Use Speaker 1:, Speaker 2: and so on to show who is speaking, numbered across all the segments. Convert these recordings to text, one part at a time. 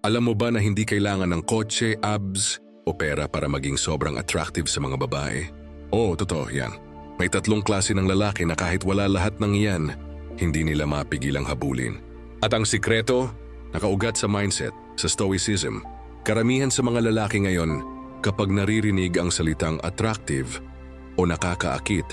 Speaker 1: Alam mo ba na hindi kailangan ng kotse, abs, o pera para maging sobrang attractive sa mga babae? Oo, totoo yan. May tatlong klase ng lalaki na kahit wala lahat ng iyan, hindi nila mapigilang habulin. At ang sikreto, nakaugat sa mindset, sa stoicism. Karamihan sa mga lalaki ngayon, kapag naririnig ang salitang attractive o nakakaakit,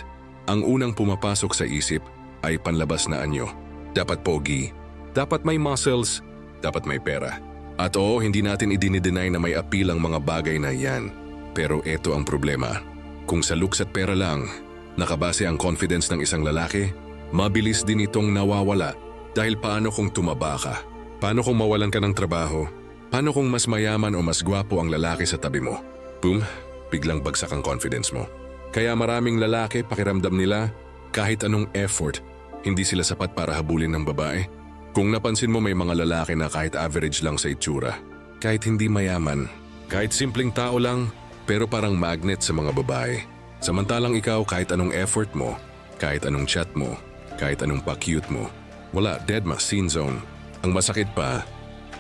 Speaker 1: ang unang pumapasok sa isip ay panlabas na anyo. Dapat pogi, dapat may muscles, dapat may pera. At oo, hindi natin idinidenay na may appeal ang mga bagay na yan. Pero ito ang problema. Kung sa looks at pera lang, nakabase ang confidence ng isang lalaki, mabilis din itong nawawala dahil paano kung tumaba ka? Paano kung mawalan ka ng trabaho? Paano kung mas mayaman o mas gwapo ang lalaki sa tabi mo? Boom, biglang bagsak ang confidence mo. Kaya maraming lalaki pakiramdam nila kahit anong effort, hindi sila sapat para habulin ng babae. Kung napansin mo may mga lalaki na kahit average lang sa itsura, kahit hindi mayaman, kahit simpleng tao lang, pero parang magnet sa mga babae. Samantalang ikaw kahit anong effort mo, kahit anong chat mo, kahit anong pa-cute mo, wala, dead ma, scene zone. Ang masakit pa,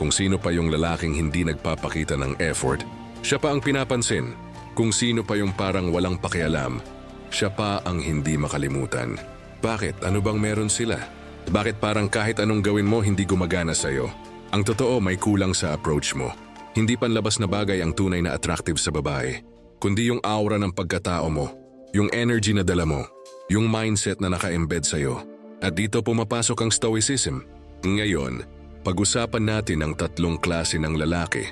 Speaker 1: kung sino pa yung lalaking hindi nagpapakita ng effort, siya pa ang pinapansin. Kung sino pa yung parang walang pakialam, siya pa ang hindi makalimutan. Bakit? Ano bang meron sila? Bakit parang kahit anong gawin mo hindi gumagana sa'yo? Ang totoo may kulang sa approach mo. Hindi panlabas na bagay ang tunay na attractive sa babae, kundi yung aura ng pagkatao mo, yung energy na dala mo, yung mindset na naka-embed sa'yo. At dito pumapasok ang stoicism. Ngayon, pag-usapan natin ang tatlong klase ng lalaki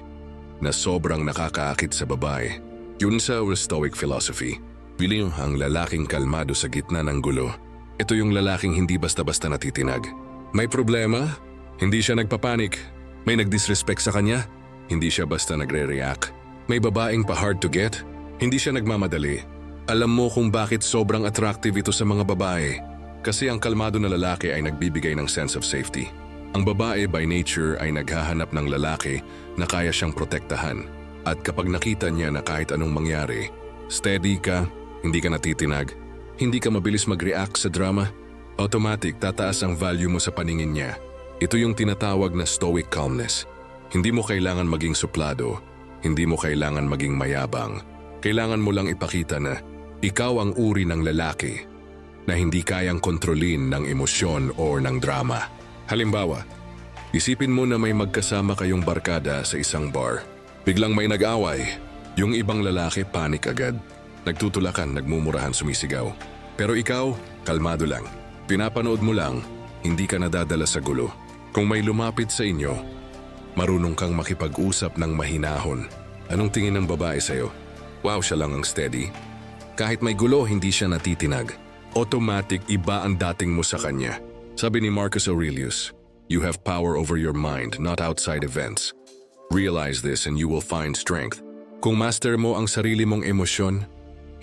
Speaker 1: na sobrang nakakaakit sa babae. Yun sa Stoic philosophy. Pili ang lalaking kalmado sa gitna ng gulo. Ito yung lalaking hindi basta-basta natitinag. May problema? Hindi siya nagpapanik. May nagdisrespect sa kanya? Hindi siya basta nagre-react. May babaeng pa hard to get? Hindi siya nagmamadali. Alam mo kung bakit sobrang attractive ito sa mga babae. Kasi ang kalmado na lalaki ay nagbibigay ng sense of safety. Ang babae by nature ay naghahanap ng lalaki na kaya siyang protektahan. At kapag nakita niya na kahit anong mangyari, steady ka, hindi ka natitinag, hindi ka mabilis mag-react sa drama, automatic tataas ang value mo sa paningin niya. Ito yung tinatawag na stoic calmness. Hindi mo kailangan maging suplado, hindi mo kailangan maging mayabang. Kailangan mo lang ipakita na ikaw ang uri ng lalaki na hindi kayang kontrolin ng emosyon o ng drama. Halimbawa, isipin mo na may magkasama kayong barkada sa isang bar. Biglang may nag-away. Yung ibang lalaki panik agad. Nagtutulakan, nagmumurahan, sumisigaw. Pero ikaw, kalmado lang. Pinapanood mo lang, hindi ka nadadala sa gulo. Kung may lumapit sa inyo, marunong kang makipag-usap ng mahinahon. Anong tingin ng babae sa'yo? Wow, siya lang ang steady. Kahit may gulo, hindi siya natitinag. Automatic iba ang dating mo sa kanya. Sabi ni Marcus Aurelius, You have power over your mind, not outside events. Realize this and you will find strength. Kung master mo ang sarili mong emosyon,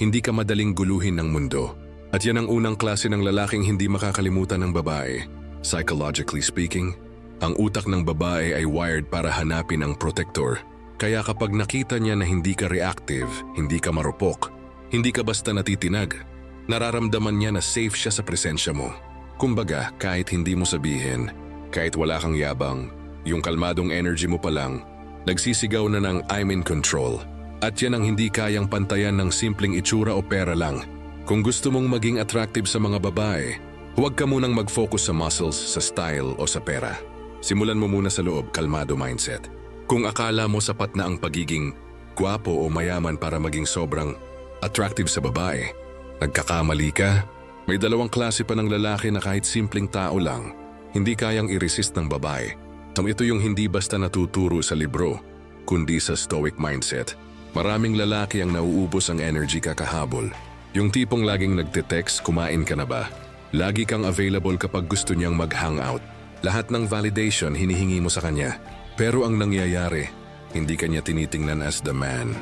Speaker 1: hindi ka madaling guluhin ng mundo. At yan ang unang klase ng lalaking hindi makakalimutan ng babae. Psychologically speaking, ang utak ng babae ay wired para hanapin ang protector. Kaya kapag nakita niya na hindi ka reactive, hindi ka marupok, hindi ka basta natitinag, nararamdaman niya na safe siya sa presensya mo. Kumbaga, kahit hindi mo sabihin, kahit wala kang yabang, yung kalmadong energy mo pa lang, nagsisigaw na ng I'm in control. At yan ang hindi kayang pantayan ng simpleng itsura o pera lang. Kung gusto mong maging attractive sa mga babae, huwag ka munang mag-focus sa muscles, sa style o sa pera. Simulan mo muna sa loob, kalmado mindset. Kung akala mo sapat na ang pagiging gwapo o mayaman para maging sobrang attractive sa babae, nagkakamali ka. May dalawang klase pa ng lalaki na kahit simpleng tao lang, hindi kayang i-resist ng babae. Tam ito yung hindi basta natuturo sa libro, kundi sa stoic mindset. Maraming lalaki ang nauubos ang energy kakahabol. Yung tipong laging nagte-text, kumain ka na ba? Lagi kang available kapag gusto niyang mag-hangout. Lahat ng validation hinihingi mo sa kanya. Pero ang nangyayari, hindi kanya tinitingnan as the man.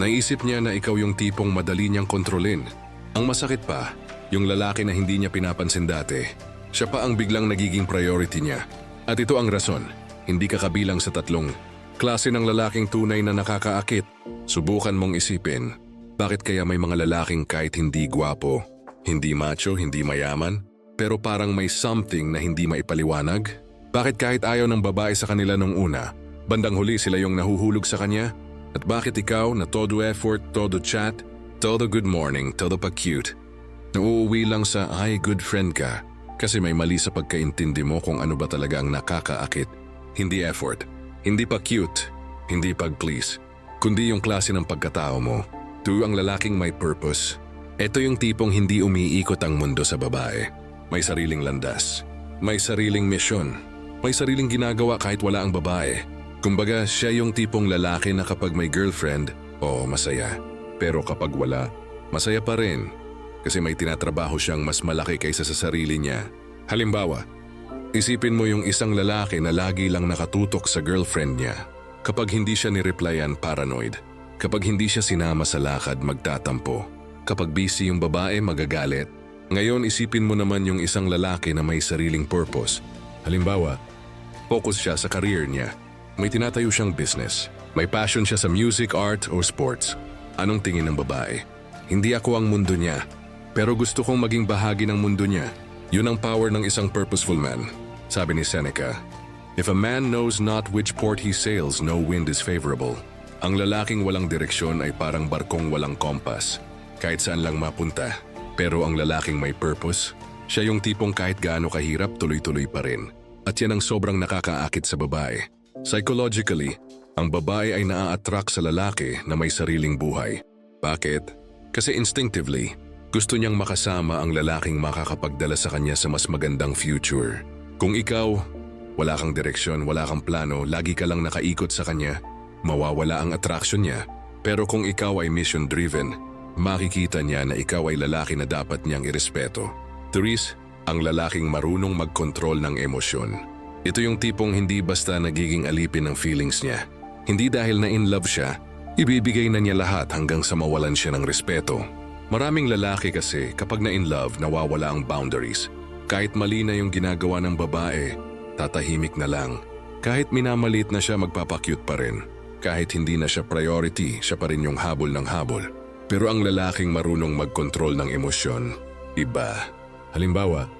Speaker 1: Naisip niya na ikaw yung tipong madali niyang kontrolin. Ang masakit pa, yung lalaki na hindi niya pinapansin dati, siya pa ang biglang nagiging priority niya. At ito ang rason, hindi ka kabilang sa tatlong klase ng lalaking tunay na nakakaakit. Subukan mong isipin, bakit kaya may mga lalaking kahit hindi gwapo, hindi macho, hindi mayaman, pero parang may something na hindi maipaliwanag? Bakit kahit ayaw ng babae sa kanila nung una, Bandang huli sila yung nahuhulog sa kanya? At bakit ikaw na todo effort, todo chat, todo good morning, todo pa cute? Nauuwi lang sa ay good friend ka kasi may mali sa pagkaintindi mo kung ano ba talaga ang nakakaakit. Hindi effort, hindi pa cute, hindi pag-please, kundi yung klase ng pagkatao mo. Tu ang lalaking may purpose. Ito yung tipong hindi umiikot ang mundo sa babae. May sariling landas, may sariling misyon, may sariling ginagawa kahit wala ang babae. Kumbaga, siya yung tipong lalaki na kapag may girlfriend, oo masaya. Pero kapag wala, masaya pa rin. Kasi may tinatrabaho siyang mas malaki kaysa sa sarili niya. Halimbawa, isipin mo yung isang lalaki na lagi lang nakatutok sa girlfriend niya. Kapag hindi siya nireplyan, paranoid. Kapag hindi siya sinama sa lakad, magtatampo. Kapag busy yung babae, magagalit. Ngayon, isipin mo naman yung isang lalaki na may sariling purpose. Halimbawa, focus siya sa career niya. May tinatayo siyang business. May passion siya sa music, art, o sports. Anong tingin ng babae? Hindi ako ang mundo niya. Pero gusto kong maging bahagi ng mundo niya. Yun ang power ng isang purposeful man. Sabi ni Seneca, If a man knows not which port he sails, no wind is favorable. Ang lalaking walang direksyon ay parang barkong walang kompas. Kahit saan lang mapunta. Pero ang lalaking may purpose, siya yung tipong kahit gaano kahirap, tuloy-tuloy pa rin. At yan ang sobrang nakakaakit sa babae. Psychologically, ang babae ay naa-attract sa lalaki na may sariling buhay. Bakit? Kasi instinctively, gusto niyang makasama ang lalaking makakapagdala sa kanya sa mas magandang future. Kung ikaw, wala kang direksyon, wala kang plano, lagi ka lang nakaikot sa kanya, mawawala ang attraction niya. Pero kung ikaw ay mission-driven, makikita niya na ikaw ay lalaki na dapat niyang irespeto. Therese, ang lalaking marunong mag-control ng emosyon. Ito yung tipong hindi basta nagiging alipin ng feelings niya. Hindi dahil na in love siya, ibibigay na niya lahat hanggang sa mawalan siya ng respeto. Maraming lalaki kasi kapag na in love, nawawala ang boundaries. Kahit mali na yung ginagawa ng babae, tatahimik na lang. Kahit minamalit na siya magpapakyut pa rin. Kahit hindi na siya priority, siya pa rin yung habol ng habol. Pero ang lalaking marunong mag-control ng emosyon, iba. Halimbawa,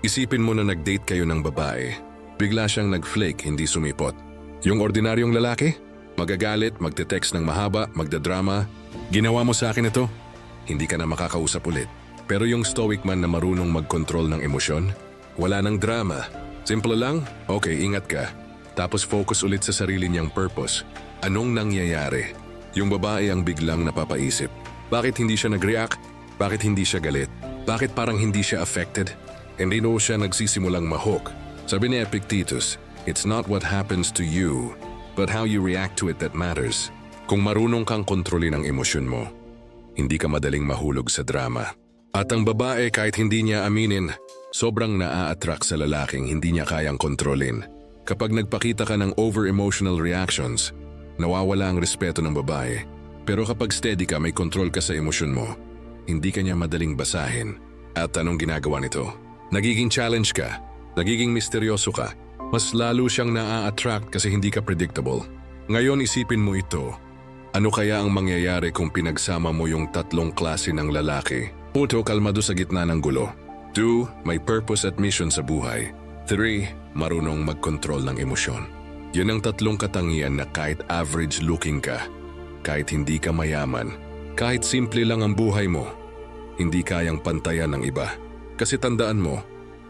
Speaker 1: isipin mo na nag-date kayo ng babae. Bigla siyang nag-flake, hindi sumipot. Yung ordinaryong lalaki? Magagalit, magte-text ng mahaba, magdadrama. Ginawa mo sa akin ito? Hindi ka na makakausap ulit. Pero yung stoic man na marunong mag-control ng emosyon? Wala nang drama. Simple lang, okay, ingat ka. Tapos focus ulit sa sarili niyang purpose. Anong nangyayari? Yung babae ang biglang napapaisip. Bakit hindi siya nag-react? Bakit hindi siya galit? Bakit parang hindi siya affected? Hindi no siya nagsisimulang mahok. Sabi ni Epictetus, it's not what happens to you, but how you react to it that matters. Kung marunong kang kontrolin ang emosyon mo, hindi ka madaling mahulog sa drama. At ang babae kahit hindi niya aminin, sobrang naa-attract sa lalaking hindi niya kayang kontrolin. Kapag nagpakita ka ng over-emotional reactions, nawawala ang respeto ng babae. Pero kapag steady ka, may control ka sa emosyon mo, hindi ka niya madaling basahin. At anong ginagawa nito? Nagiging challenge ka, nagiging misteryoso ka, mas lalo siyang naa-attract kasi hindi ka predictable. Ngayon isipin mo ito, ano kaya ang mangyayari kung pinagsama mo yung tatlong klase ng lalaki? Puto, kalmado sa gitna ng gulo. 2. May purpose at mission sa buhay. 3. Marunong mag-control ng emosyon. Yan ang tatlong katangian na kahit average looking ka, kahit hindi ka mayaman, kahit simple lang ang buhay mo, hindi kayang pantayan ng iba. Kasi tandaan mo,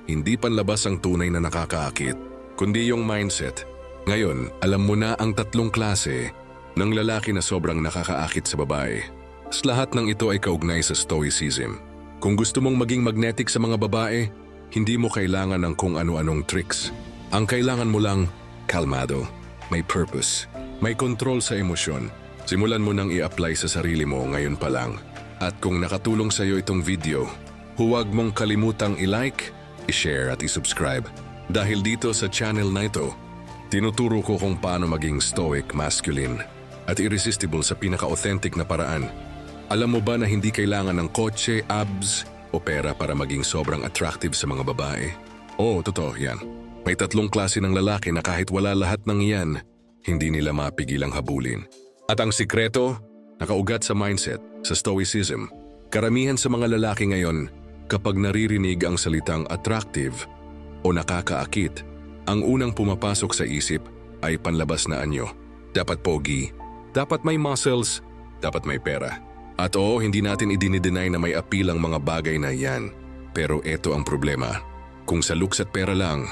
Speaker 1: hindi panlabas ang tunay na nakakaakit, kundi yung mindset. Ngayon, alam mo na ang tatlong klase ng lalaki na sobrang nakakaakit sa babae. Sa lahat ng ito ay kaugnay sa stoicism. Kung gusto mong maging magnetic sa mga babae, hindi mo kailangan ng kung ano-anong tricks. Ang kailangan mo lang, kalmado, may purpose, may control sa emosyon. Simulan mo nang i-apply sa sarili mo ngayon pa lang. At kung nakatulong sa iyo itong video, huwag mong kalimutang i-like, i-share at i-subscribe. Dahil dito sa channel na ito, tinuturo ko kung paano maging stoic masculine at irresistible sa pinaka-authentic na paraan. Alam mo ba na hindi kailangan ng kotse, abs, o pera para maging sobrang attractive sa mga babae? Oo, totoo yan. May tatlong klase ng lalaki na kahit wala lahat ng iyan, hindi nila mapigilang habulin. At ang sikreto, nakaugat sa mindset, sa stoicism. Karamihan sa mga lalaki ngayon, kapag naririnig ang salitang attractive o nakakaakit, ang unang pumapasok sa isip, ay panlabas na anyo. Dapat pogi, dapat may muscles, dapat may pera. At oo, hindi natin idinidenay na may appeal ang mga bagay na yan. Pero eto ang problema. Kung sa looks at pera lang,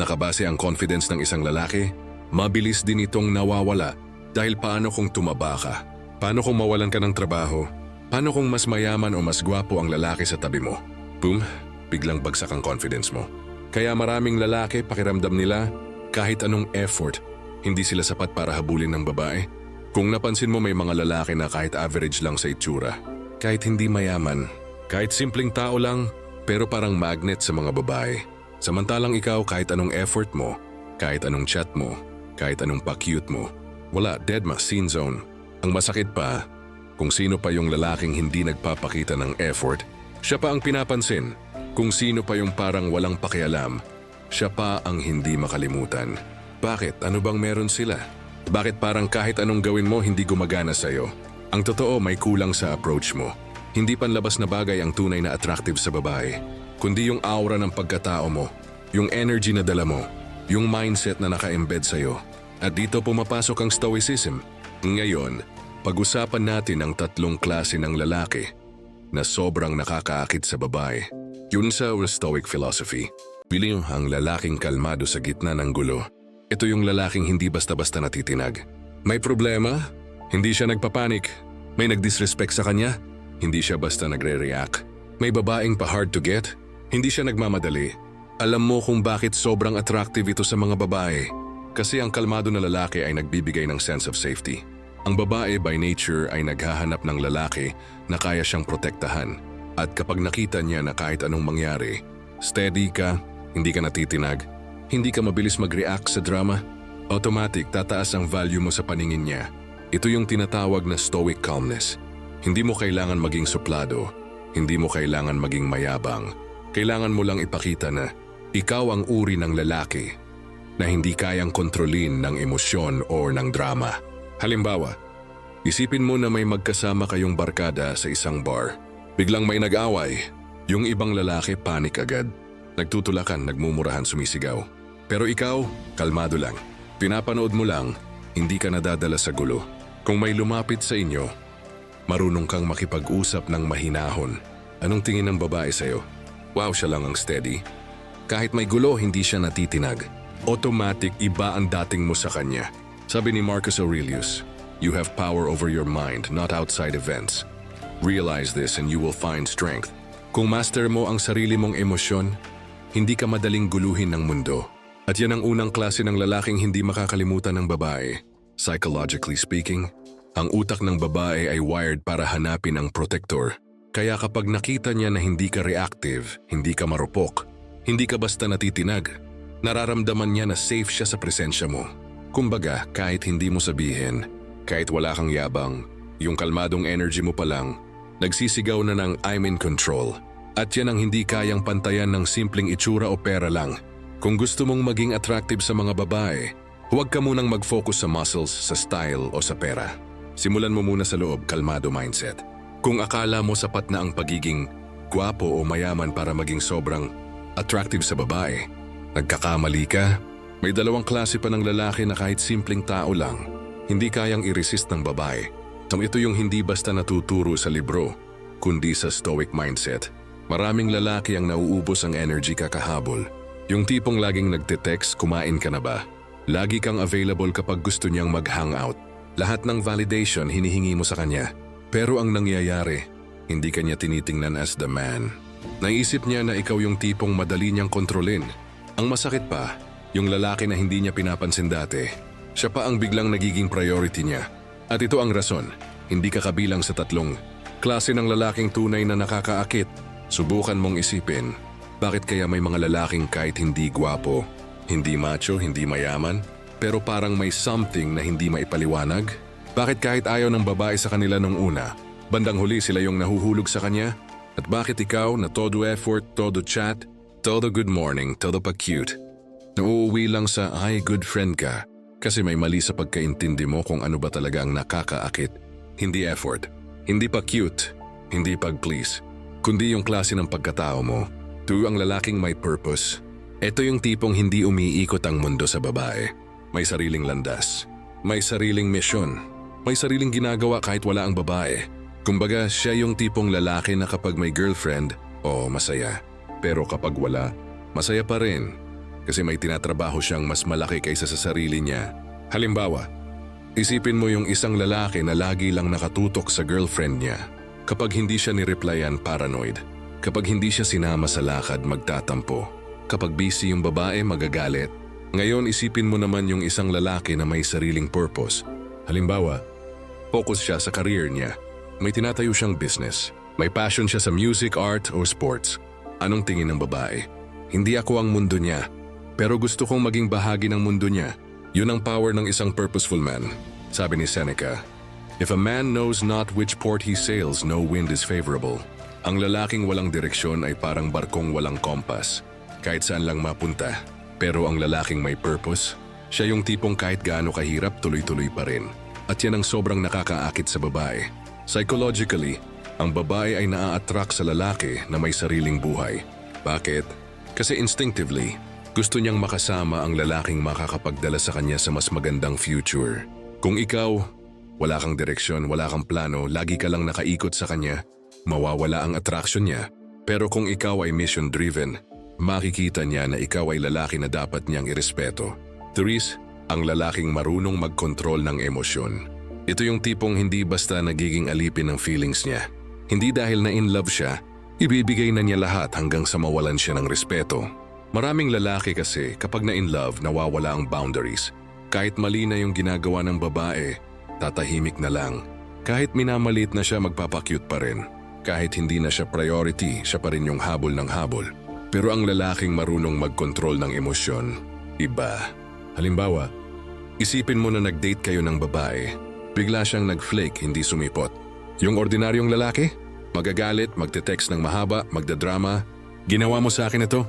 Speaker 1: nakabase ang confidence ng isang lalaki, mabilis din itong nawawala dahil paano kung tumaba ka? Paano kung mawalan ka ng trabaho? Paano kung mas mayaman o mas gwapo ang lalaki sa tabi mo? Boom, biglang bagsak ang confidence mo. Kaya maraming lalaki pakiramdam nila kahit anong effort, hindi sila sapat para habulin ng babae. Kung napansin mo may mga lalaki na kahit average lang sa itsura, kahit hindi mayaman, kahit simpleng tao lang, pero parang magnet sa mga babae. Samantalang ikaw kahit anong effort mo, kahit anong chat mo, kahit anong pa-cute mo, wala, dead ma, scene zone. Ang masakit pa, kung sino pa yung lalaking hindi nagpapakita ng effort, siya pa ang pinapansin. Kung sino pa yung parang walang pakialam, siya pa ang hindi makalimutan. Bakit? Ano bang meron sila? Bakit parang kahit anong gawin mo hindi gumagana sa'yo? Ang totoo may kulang sa approach mo. Hindi panlabas na bagay ang tunay na attractive sa babae, kundi yung aura ng pagkatao mo, yung energy na dala mo, yung mindset na naka-embed sa'yo. At dito pumapasok ang stoicism. Ngayon, pag-usapan natin ang tatlong klase ng lalaki na sobrang nakakaakit sa babae. Yun sa Stoic philosophy. Pili ang lalaking kalmado sa gitna ng gulo. Ito yung lalaking hindi basta-basta natitinag. May problema? Hindi siya nagpapanik. May nagdisrespect sa kanya? Hindi siya basta nagre-react. May babaeng pa-hard to get? Hindi siya nagmamadali. Alam mo kung bakit sobrang attractive ito sa mga babae. Kasi ang kalmado na lalaki ay nagbibigay ng sense of safety. Ang babae by nature ay naghahanap ng lalaki na kaya siyang protektahan. At kapag nakita niya na kahit anong mangyari, steady ka, hindi ka natitinag, hindi ka mabilis mag-react sa drama, automatic tataas ang value mo sa paningin niya. Ito yung tinatawag na stoic calmness. Hindi mo kailangan maging suplado, hindi mo kailangan maging mayabang. Kailangan mo lang ipakita na ikaw ang uri ng lalaki na hindi kayang kontrolin ng emosyon o ng drama. Halimbawa, isipin mo na may magkasama kayong barkada sa isang bar. Biglang may nag-away. Yung ibang lalaki panik agad. Nagtutulakan, nagmumurahan, sumisigaw. Pero ikaw, kalmado lang. Pinapanood mo lang, hindi ka nadadala sa gulo. Kung may lumapit sa inyo, marunong kang makipag-usap ng mahinahon. Anong tingin ng babae sa'yo? Wow, siya lang ang steady. Kahit may gulo, hindi siya natitinag. Automatic iba ang dating mo sa kanya. Sabi ni Marcus Aurelius, You have power over your mind, not outside events. Realize this and you will find strength. Kung master mo ang sarili mong emosyon, hindi ka madaling guluhin ng mundo. At yan ang unang klase ng lalaking hindi makakalimutan ng babae. Psychologically speaking, ang utak ng babae ay wired para hanapin ang protector. Kaya kapag nakita niya na hindi ka reactive, hindi ka marupok, hindi ka basta natitinag, nararamdaman niya na safe siya sa presensya mo. Kumbaga, kahit hindi mo sabihin, kahit wala kang yabang, yung kalmadong energy mo pa lang, nagsisigaw na ng I'm in control. At yan ang hindi kayang pantayan ng simpleng itsura o pera lang. Kung gusto mong maging attractive sa mga babae, huwag ka munang mag-focus sa muscles, sa style o sa pera. Simulan mo muna sa loob, kalmado mindset. Kung akala mo sapat na ang pagiging gwapo o mayaman para maging sobrang attractive sa babae, nagkakamali ka. May dalawang klase pa ng lalaki na kahit simpleng tao lang, hindi kayang i-resist ng babae. So ito yung hindi basta natuturo sa libro, kundi sa stoic mindset. Maraming lalaki ang nauubos ang energy kakahabol. Yung tipong laging nagte-text, kumain ka na ba? Lagi kang available kapag gusto niyang mag-hangout. Lahat ng validation hinihingi mo sa kanya. Pero ang nangyayari, hindi kanya tinitingnan as the man. Naisip niya na ikaw yung tipong madali niyang kontrolin. Ang masakit pa, yung lalaki na hindi niya pinapansin dati, siya pa ang biglang nagiging priority niya. At ito ang rason, hindi ka kabilang sa tatlong klase ng lalaking tunay na nakakaakit. Subukan mong isipin, bakit kaya may mga lalaking kahit hindi gwapo, hindi macho, hindi mayaman, pero parang may something na hindi maipaliwanag? Bakit kahit ayaw ng babae sa kanila nung una, bandang huli sila yung nahuhulog sa kanya? At bakit ikaw na todo effort, todo chat, todo good morning, todo pa cute, nauuwi lang sa ay good friend ka kasi may mali sa pagkaintindi mo kung ano ba talaga ang nakakaakit. Hindi effort, hindi pa cute, hindi pag-please, kundi yung klase ng pagkatao mo. Tu ang lalaking may purpose. Ito yung tipong hindi umiikot ang mundo sa babae. may sariling landas, may sariling misyon, may sariling ginagawa kahit wala ang babae. Kumbaga, siya yung tipong lalaki na kapag may girlfriend, oo, masaya. Pero kapag wala, masaya pa rin. Kasi may tinatrabaho siyang mas malaki kaysa sa sarili niya. Halimbawa, isipin mo yung isang lalaki na lagi lang nakatutok sa girlfriend niya. Kapag hindi siya nireplyan, paranoid. Kapag hindi siya sinama sa lakad, magtatampo. Kapag busy yung babae, magagalit. Ngayon, isipin mo naman yung isang lalaki na may sariling purpose. Halimbawa, focus siya sa career niya. May tinatayo siyang business. May passion siya sa music, art, or sports. Anong tingin ng babae? Hindi ako ang mundo niya. Pero gusto kong maging bahagi ng mundo niya. Yun ang power ng isang purposeful man. Sabi ni Seneca, If a man knows not which port he sails, no wind is favorable. Ang lalaking walang direksyon ay parang barkong walang kompas. Kahit saan lang mapunta. Pero ang lalaking may purpose, siya yung tipong kahit gaano kahirap, tuloy-tuloy pa rin. At yan ang sobrang nakakaakit sa babae. Psychologically, ang babae ay naa-attract sa lalaki na may sariling buhay. Bakit? Kasi instinctively, gusto niyang makasama ang lalaking makakapagdala sa kanya sa mas magandang future. Kung ikaw, wala kang direksyon, wala kang plano, lagi ka lang nakaikot sa kanya, mawawala ang attraction niya. Pero kung ikaw ay mission-driven, makikita niya na ikaw ay lalaki na dapat niyang irespeto. Therese, ang lalaking marunong magkontrol ng emosyon. Ito yung tipong hindi basta nagiging alipin ng feelings niya. Hindi dahil na in love siya, ibibigay na niya lahat hanggang sa mawalan siya ng respeto. Maraming lalaki kasi kapag na in love, nawawala ang boundaries. Kahit mali na yung ginagawa ng babae, tatahimik na lang. Kahit minamalit na siya magpapakyut pa rin. Kahit hindi na siya priority, siya pa rin yung habol ng habol. Pero ang lalaking marunong magkontrol ng emosyon, iba. Halimbawa, isipin mo na nag-date kayo ng babae, bigla siyang nag-flake, hindi sumipot. Yung ordinaryong lalaki, magagalit, magte-text ng mahaba, magdadrama, ginawa mo sa akin ito,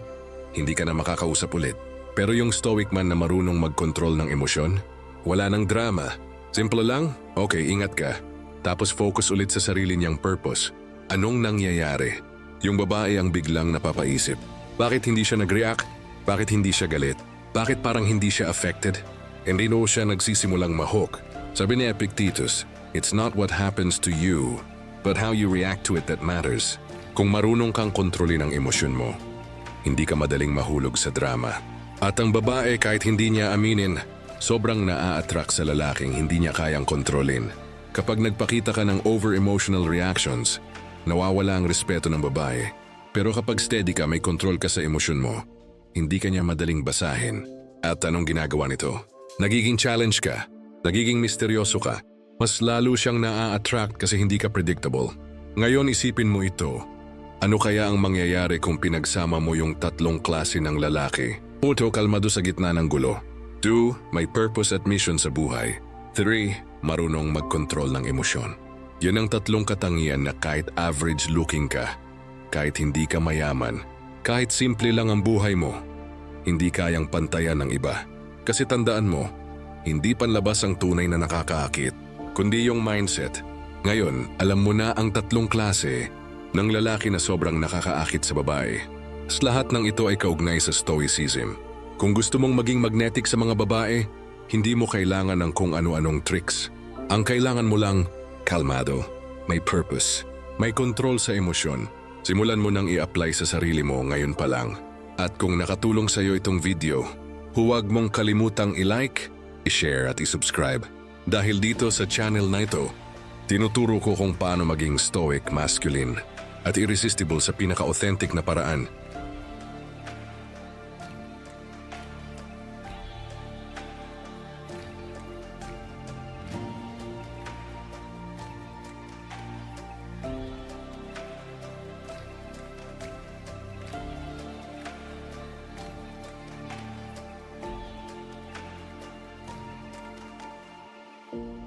Speaker 1: hindi ka na makakausap ulit. Pero yung stoic man na marunong magkontrol ng emosyon, wala nang drama. Simple lang, okay, ingat ka. Tapos focus ulit sa sarili niyang purpose. Anong nangyayari? Yung babae ang biglang napapaisip. Bakit hindi siya nag-react? Bakit hindi siya galit? Bakit parang hindi siya affected? Hindi no siya nagsisimulang mahok. Sabi ni Epictetus, It's not what happens to you, but how you react to it that matters. Kung marunong kang kontrolin ang emosyon mo, hindi ka madaling mahulog sa drama. At ang babae kahit hindi niya aminin, sobrang naa-attract sa lalaking hindi niya kayang kontrolin. Kapag nagpakita ka ng over-emotional reactions, nawawala ang respeto ng babae. Pero kapag steady ka, may control ka sa emosyon mo, hindi ka niya madaling basahin. At anong ginagawa nito? Nagiging challenge ka, nagiging misteryoso ka, mas lalo siyang naa-attract kasi hindi ka predictable. Ngayon isipin mo ito, ano kaya ang mangyayari kung pinagsama mo yung tatlong klase ng lalaki? Uto, kalmado sa gitna ng gulo. 2. May purpose at mission sa buhay. 3. Marunong magkontrol ng emosyon. Yan ang tatlong katangian na kahit average looking ka, kahit hindi ka mayaman, kahit simple lang ang buhay mo, hindi kayang pantayan ng iba. Kasi tandaan mo, hindi panlabas ang tunay na nakakaakit, kundi yung mindset. Ngayon, alam mo na ang tatlong klase ng lalaki na sobrang nakakaakit sa babae. Sa lahat ng ito ay kaugnay sa stoicism. Kung gusto mong maging magnetic sa mga babae, hindi mo kailangan ng kung ano-anong tricks. Ang kailangan mo lang, kalmado, may purpose, may control sa emosyon. Simulan mo nang i-apply sa sarili mo ngayon pa lang. At kung nakatulong sa iyo itong video, huwag mong kalimutang i-like, i-share at i-subscribe. Dahil dito sa channel na ito, tinuturo ko kung paano maging stoic masculine at irresistible sa pinaka-authentic na paraan thank you